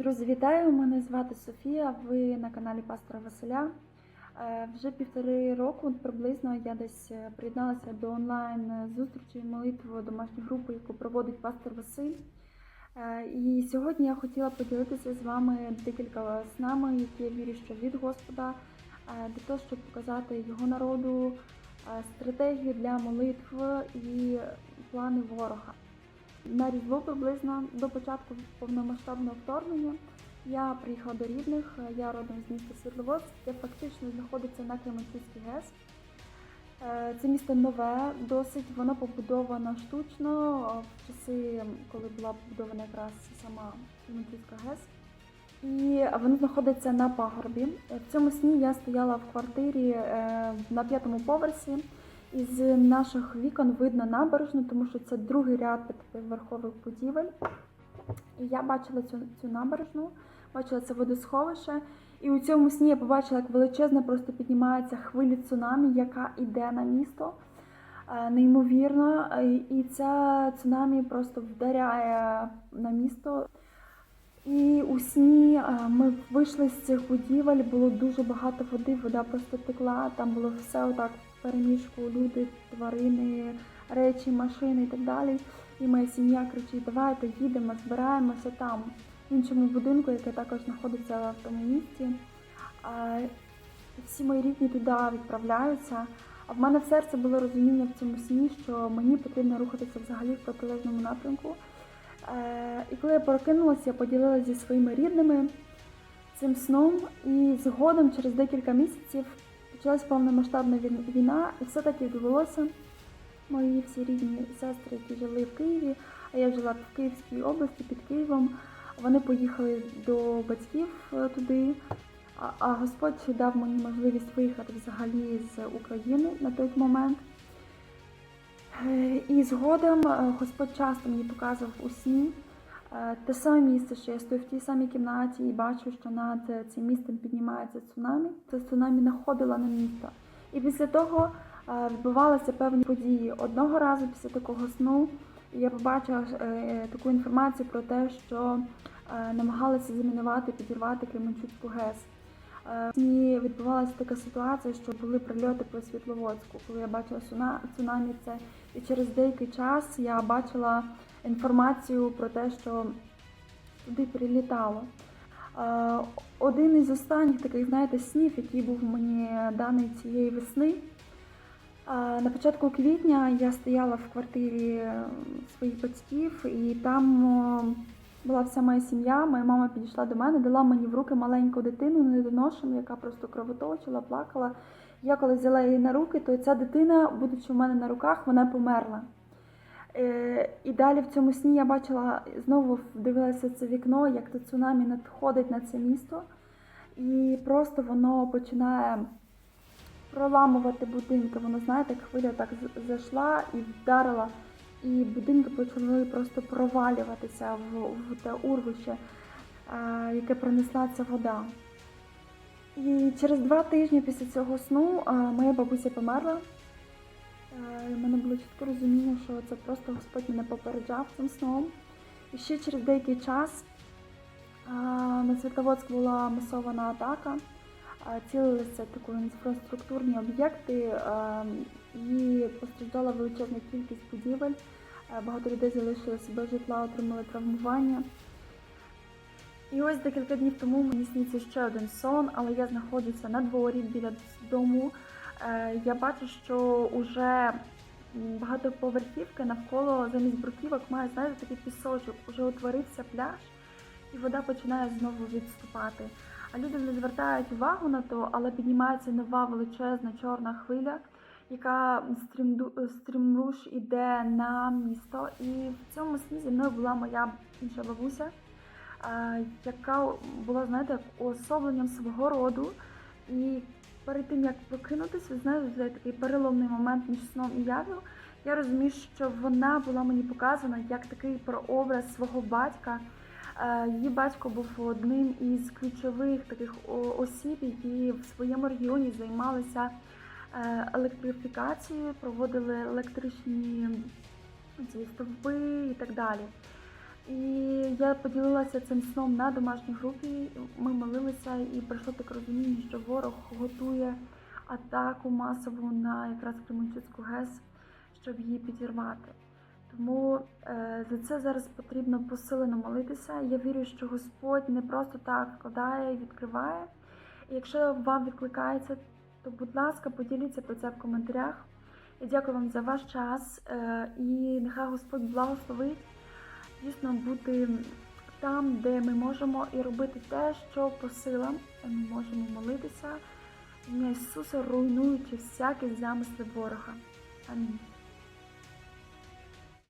Друзі, вітаю! Мене звати Софія. Ви на каналі Пастора Василя. Е, Вже півтори року приблизно я десь е, приєдналася до онлайн зустрічі молитви домашньої групи, яку проводить пастор Василь. Е, І сьогодні я хотіла поділитися з вами декілька снами, які я вірю, що від Господа, для того, щоб показати його народу стратегію для молитв і плани ворога. На Різдво приблизно до початку повномасштабного вторгнення я приїхала до рідних. Я родом з міста Світловодськ, яке фактично знаходиться на Кременчуцькій ГЕС. Е, Це місто нове, досить воно побудовано штучно в часи, коли була побудована якраз сама Кременчуцька ГЕС. І воно знаходиться на пагорбі. В цьому сні я стояла в квартирі е, на п'ятому поверсі. Із наших вікон видно набережну, тому що це другий ряд п'ятиповерхових будівель. І я бачила цю, цю набережну, бачила це водосховище. І у цьому сні я побачила, як величезно просто піднімається хвиля цунамі, яка йде на місто. Е, Неймовірно, і ця цунамі просто вдаряє на місто. І у сні е, ми вийшли з цих будівель, було дуже багато води, вода просто текла, там було все отак в переміжку, люди, тварини, речі, машини і так далі. І моя сім'я кричить: давайте їдемо, збираємося там, в іншому будинку, який також знаходиться в тому місті. Всі мої рідні туди відправляються. А в мене в серці було розуміння в цьому сні, що мені потрібно рухатися взагалі в протилежному напрямку. І коли я прокинулася, я поділилася зі своїми рідними цим сном, і згодом, через декілька місяців, почалась повномасштабна війна, і все таки відбулося. Мої всі рідні сестри, які жили в Києві, а я жила в Київській області під Києвом. Вони поїхали до батьків е, туди. А Господь дав мені можливість виїхати взагалі з України на той момент. Е, І згодом е, Господь часто мені показував у е, те саме місце, що я стою в тій самій кімнаті і бачу, що над цим містом піднімається цунамі. Це цунамі находило на місто. І після того відбувалися певні події. Одного разу після такого сну я побачила таку інформацію про те, що намагалися замінувати, підірвати Кременчуцьку ГЕС. Е, сні відбувалася така ситуація, що були прильоти по Світловодську. Коли я бачила цунамі, це і через деякий час я бачила інформацію про те, що туди прилітало. Е, Один із останніх таких, знаєте, снів, який був мені даний цієї весни. е, На початку квітня я стояла в квартирі своїх батьків, і там була вся моя сім'я. Моя мама підійшла до мене, дала мені в руки маленьку дитину, недоношену, яка просто кровоточила, плакала. Я коли взяла її на руки, то ця дитина, будучи в мене на руках, вона померла. Е, І далі в цьому сні я бачила, знову дивилася це вікно, як це цунамі надходить на це місто, і просто воно починає проламувати будинки. Воно, знаєте, хвиля так зайшла і вдарила, і будинки почали просто провалюватися в, в те урвище, е, яке пронесла ця вода. І через два тижні після цього сну е, моя бабуся померла. Е, У мене було чітке розуміння, що це просто Господь мене попереджав цим сном. І ще через деякий час е, на Світловодськ була масована атака. Е, Цілилися такі інфраструктурні об'єкти е, і постраждала величезна кількість будівель. Е, Багато людей залишилися без житла, отримали травмування. І ось декілька днів тому мені сніться ще один сон, але я знаходжуся на дворі біля дому. Е, Я бачу, що уже м, багатоповерхівки навколо замість бруківок має, знаєте, такий пісочок, уже утворився пляж, і вода починає знову відступати. А люди не звертають увагу на то, але піднімається нова величезна чорна хвиля, яка стрімду- стрімруш іде на місто. І в цьому сні зі мною була моя інша бабуся, е, яка була, знаєте, уособленням свого роду. І перед тим як прокинутися, ви знаєте, такий переломний момент між сном і яв'ю. Я розумію, що вона була мені показана як такий прообраз свого батька. Е, Її батько був одним із ключових таких осіб, які в своєму регіоні займалися е, електрифікацією, проводили електричні ці стовби і так далі. І я поділилася цим сном на домашній групі. Ми молилися і прийшло таке розуміння, що ворог готує атаку масову на якраз Кременчуцьку ГЕС, щоб її підірвати. Тому е, за це зараз потрібно посилено молитися. Я вірю, що Господь не просто так вкладає і відкриває. І якщо вам відкликається, то будь ласка, поділіться про це в коментарях. Я дякую вам за ваш час е, і нехай Господь благословить дійсно бути там, де ми можемо, і робити те, що по силам ми можемо молитися. Ім'я Ісуса, руйнуючи всякі замисли ворога. Амінь.